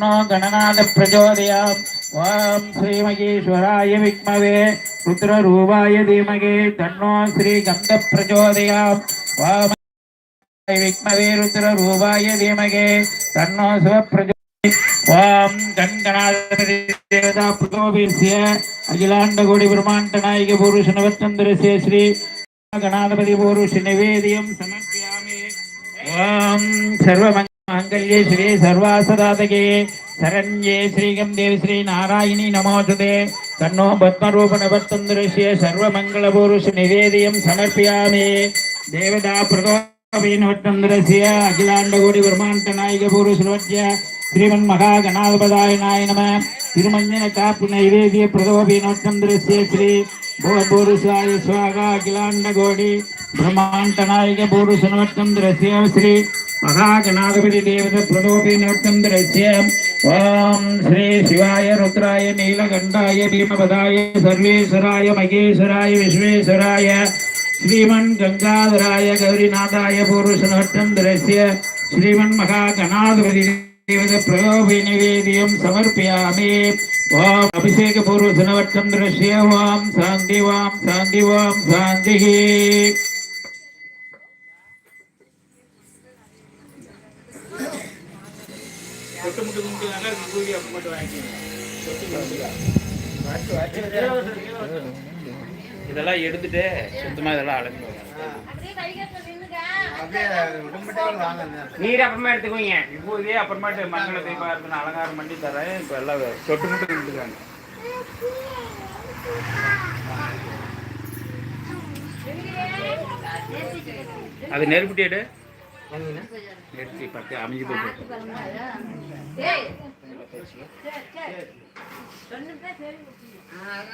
No Gananath प्रचोदयाम् ॐ श्रीमगीश्वराय विद्महे रुद्ररूपाय धीमहि तन्नो श्रीगन्ध प्रचोदयाम् ॐ विद्महे रुद्ररूपाय धीमहि तन्नो शिवप्रचोदयात् ॐ गणगणाधिदेवता प्रकोपिस्य अखिलाण्डकोटि ब्रह्माण्डनायक पुरुषनवत्तन्द्रस्य श्री மாங்கல்யே ஸ்ரீ சர்வாசதாதகே சரண்யே ஸ்ரீகம் தேவி ஸ்ரீ நாராயணி நமோதுதே தன்னோ பத்மரூப நபத்தந்திருஷ்ய சர்வமங்களபூருஷ நிவேதியம் சமர்ப்பியாமே தேவதா பிரதோபீனவத்தந்திரஸ்ய அகிலாண்டகோடி பிரம்மாண்ட நாயக பூருஷவத்ய ஸ்ரீமன் மகா கணாதிபதாய நாய நம திருமஞ்சன காப்பு நைவேதிய பிரதோபீனவத்தந்திரஸ்ய ஸ்ரீ பூரபூருஷாய சுவாகா அகிலாண்டகோடி பிரம்மாண்ட நாயக பூருஷனவத்தந்திரஸ்ய ஸ்ரீ மகாகணாதிபதி தேவத பிரதோபி நோட்டம் திரட்சியம் ஓம் ஸ்ரீ சிவாய ருத்ராய நீலகண்டாய பீமபதாய சர்வேஸ்வராய மகேஸ்வராய விஸ்வேஸ்வராய. ஸ்ரீமன் கங்காதராய கௌரிநாதாய பூர்வசனோட்டம் திரட்சிய ஸ்ரீமன் மகாகணாதிபதி தேவத பிரயோபி நிவேதியம் சமர்ப்பியாமி. சாந்தி ஓம் சாந்தி ஓம் சாந்தி சொட்டு முட்டு கும்பிட்டுதாங்க அதுக்கு கூலி அப்போ மட்டும் வாங்கிக்கோங்க இதெல்லாம் எடுத்துட்டு சுத்தமாக இதெல்லாம் அழைச்சி நீர் அப்புறமா எடுத்துக்கோங்க. இப்போ அப்புறமேட்டு அப்புறமாட்டு மக்களை தீபா இருந்து அலங்காரம் பண்ணி தரேன். இப்போ எல்லாம் சொட்டு முட்டு கும்பிட்டுக்காங்க அது நெருப்பிட்டு নেত্রী পাতে আমি বলবো আর